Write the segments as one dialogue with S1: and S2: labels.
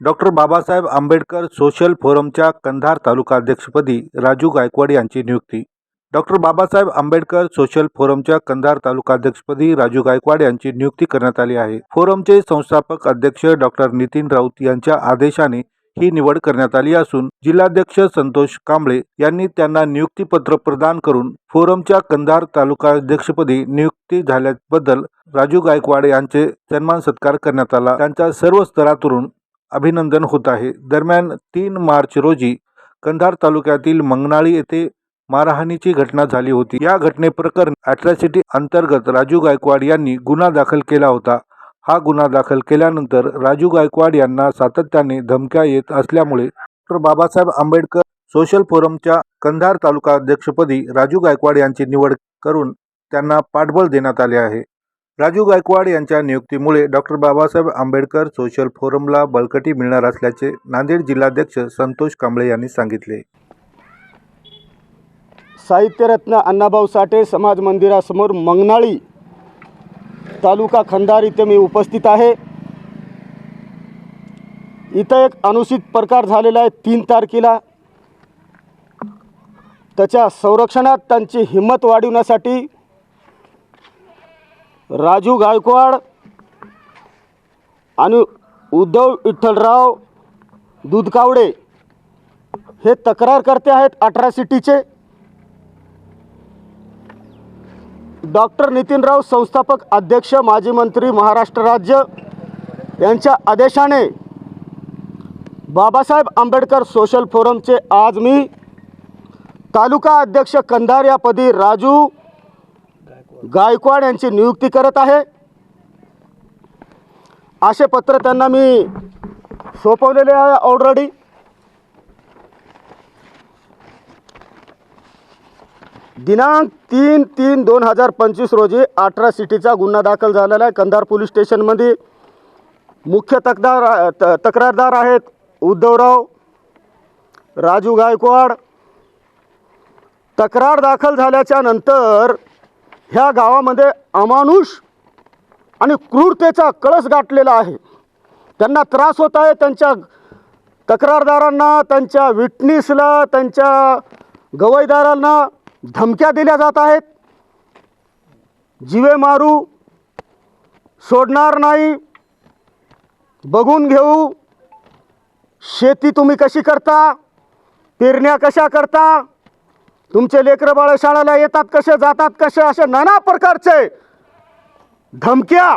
S1: Doctor Babasaheb Ambedkar social फोरमच्या कंधार तालुकाध्यक्षपदी राजू गायकवाड यांची नियुक्ती. डॉक्टर बाबासाहेब आंबेडकर सोशल फोरमच्या कंधार तालुकाध्यक्षपदी राजू गायकवाड यांची नियुक्ती करण्यात आली आहे. फोरमचे संस्थापक अध्यक्ष डॉक्टर नितीन राऊत यांच्या आदेशाने ही निवड करण्यात आली असून जिल्हाध्यक्ष संतोष कांबळे यांनी त्यांना नियुक्तीपत्र प्रदान करून फोरमच्या कंधार तालुकाध्यक्षपदी नियुक्ती झाल्याबद्दल राजू गायकवाड यांचे सन्मान सत्कार करण्यात आला. त्यांच्या सर्व स्तरातून अभिनंदन होत आहे. दरम्यान तीन मार्च रोजी कंधार तालुक्यातील मंगनाळी येथे मारहाणीची घटना झाली होती. या घटनेप्रकरणी अॅट्रॉसिटी अंतर्गत राजू गायकवाड यांनी गुन्हा दाखल केला होता. हा गुन्हा दाखल केल्यानंतर राजू गायकवाड यांना सातत्याने धमक्या येत असल्यामुळे डॉक्टर बाबासाहेब आंबेडकर सोशल फोरमच्या कंधार तालुका अध्यक्षपदी राजू गायकवाड यांची निवड करून त्यांना पाठबळ देण्यात आले आहे. राजू गायकवाड यांच्या नियुक्तीमुळे डॉक्टर बाबासाहेब आंबेडकर सोशल फोरमला बळकटी मिळणार असल्याचे नांदेड जिल्हाध्यक्ष संतोष कांबळे यांनी सांगितले.
S2: साहित्यरत्न अण्णाभाऊ साठे समाज मंदिरासमोर मंगनाळी तालुका खंदार इथे मी उपस्थित आहे. इथं एक अनुचित प्रकार झालेला आहे तीन तारखेला. त्याच्या संरक्षणात त्यांची हिंमत वाढवण्यासाठी राजू गायकवाड आणि उद्धव विठ्ठलराव दूधकावडे हे तक्रार करते आहेत अठरा सिटीचे. डॉक्टर नितीनराव संस्थापक अध्यक्ष माजी मंत्री महाराष्ट्र राज्य यांच्या आदेशाने बाबासाहेब आंबेडकर सोशल फोरमचे आज मी तालुका अध्यक्ष कंधार यापदी राजू गायकवाड यांची नियुक्ती करत आहे. असे पत्र त्यांना मी सोपवलेले आहे ऑलरेडी दिनांक तीन तीन दोन हजार पंचवीस रोजी अठरा सिटीचा गुन्हा दाखल झालेला आहे. कंधार पोलीस स्टेशनमध्ये मुख्य तकदार त तक्रारदार आहेत उद्धवराव राजू गायकवाड. तक्रार दाखल झाल्याच्यानंतर ह्या गावामध्ये अमानुष आणि क्रूरतेचा कळस गाठलेला आहे. त्यांना त्रास होत आहे त्यांच्या तक्रारदारांना त्यांच्या विटनेसला त्यांच्या गवईदारांना धमक्या दिल्या जात आहेत. जिवे मारू सोडणार नाही बघून घेऊ शेती तुम्ही कशी करता पेरण्या कशा करता तुमचे लेकरं बाळ शाळेला येतात कसे जातात कसे असे नाना प्रकारचे धमक्या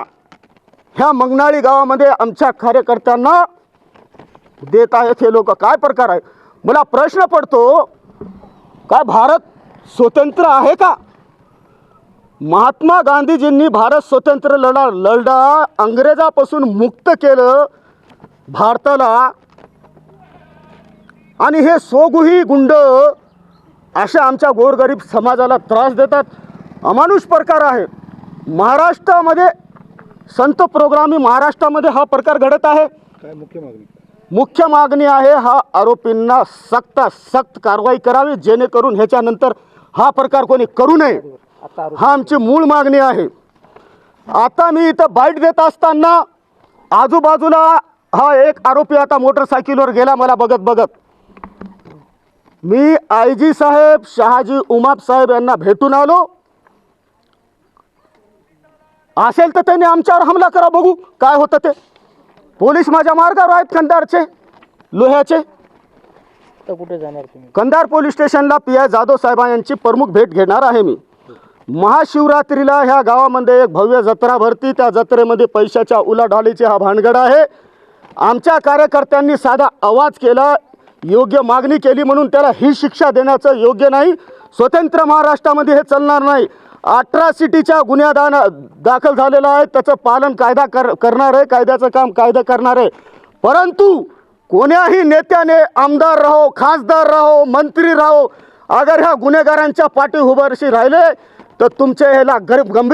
S2: ह्या मंगनाळी गावामध्ये आमच्या कार्यकर्त्यांना देत आहेत हे लोक. काय प्रकार आहे? मला प्रश्न पडतो काय भारत स्वतंत्र आहे का? महात्मा गांधीजींनी भारत स्वतंत्र लढा लढा अंग्रेजापासून मुक्त केलं भारताला. आणि हे सोगुही गुंड अशा आमच्या गोरगरीब समाजाला त्रास देतात. अमानुष प्रकार आहे. महाराष्ट्रामध्ये संत प्रोग्रामी महाराष्ट्रामध्ये हा प्रकार घडत आहे.
S1: काय मुख्य मागणी?
S2: मुख्य मागणी आहे हा आरोपींना सक्त सक्त कारवाई करावी जेणेकरून ह्याच्यानंतर हा प्रकार कोणी करू नये. हा आमची मूळ मागणी आहे. आता मी इथं बाईट देत असताना आजूबाजूला हा एक आरोपी आता मोटरसायकलवर गेला मला बघत बघत. मी आय जी साहेब शहाजी उमाप साहेब यांना भेटून आलो. असेल तर त्यांनी आमच्यावर हमला करा बघू काय होतं ते. पोलीस माझ्या मार्गावर आहेत कंधारचे लोह्याचे.
S3: कुठे जाणार तुम्ही?
S2: कंधार पोलीस स्टेशनला पी आय जाधव साहेबां यांची प्रमुख भेट घेणार आहे मी. महाशिवरात्रीला ह्या गावामध्ये एक भव्य जत्रा भरती त्या जत्रेमध्ये पैशाच्या उलाढालीची हा भानगड आहे. आमच्या कार्यकर्त्यांनी साधा आवाज केला योग्य मागणी केली म्हणून त्याला ही शिक्षा देण्याचं योग्य नाही. स्वतंत्र महाराष्ट्रामध्ये हे चालणार नाही. अट्रॉसिटीच्या गुन्ह्या दान दाखल झालेला आहे त्याचं पालन कायदा कर करणार आहे. कायद्याचं काम कायदा करणार आहे. परंतु कोण्याही नेत्याने आमदार राहो खासदार राहो मंत्री राहो अगर ह्या गुन्हेगारांच्या पाठी उभारशी राहिले तर तुमचे ह्याला गरीब गंभीर